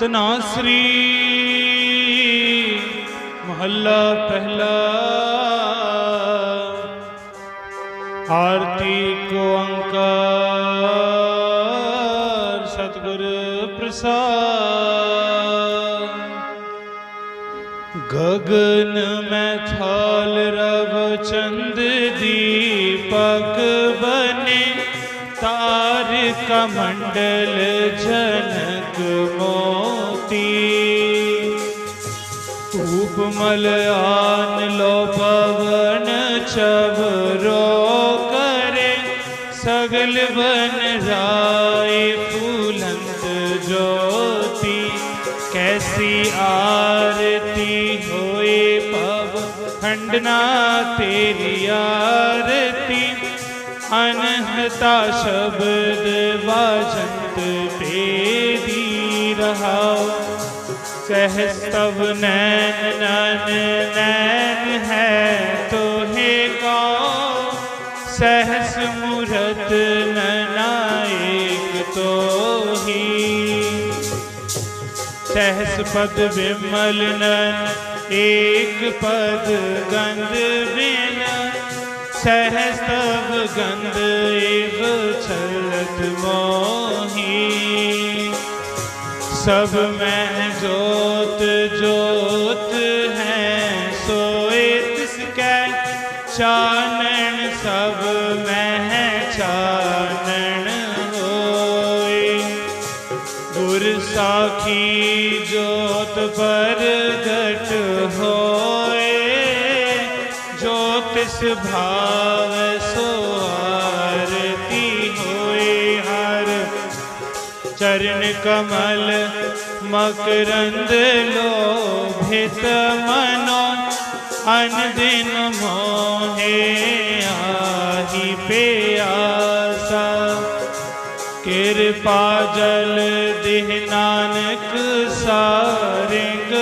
ਤਨਾ ਸ੍ਰੀ ਮਹੱਲਾ ਪਹਿਲਾ ਆਰਤੀ ਕੋ ਅੰਕਾਰ ਸਤਗੁਰ ਪ੍ਰਸਾਦ ਗਗਨ ਮੈਂ ਥਾਲ ਰਵ ਚੰਦ ਦੀਪਕ ਬਨੇ ਤਾ का मंडल जनक मोती। धूप मल आन लो पवन चवरो करे। सगल बन राय फूलंत ज्योति। कैसी आरती होए पव। खंडना तेरी आरती। अनहता शब्द वाजंत तेरी रहा। सहस्तव नैन, नन, नैन है तो हे कौन सहस मूरत ननायक तो ही। सहस पद विमल नन, एक पद गंध बिन। सहस्तव गंध एव चलत मोही। सब में जोत जोत है, सोए तिसकै चानन, सब में है चानन होए। गुर साखी जोत प्रगट होए। जो तिस भाव सो आरती होए हर? चरण कमल मकरंद लोभित मनो, अनदिन मोहे आही पे आसा कृपा जल दिह नानक सारिंग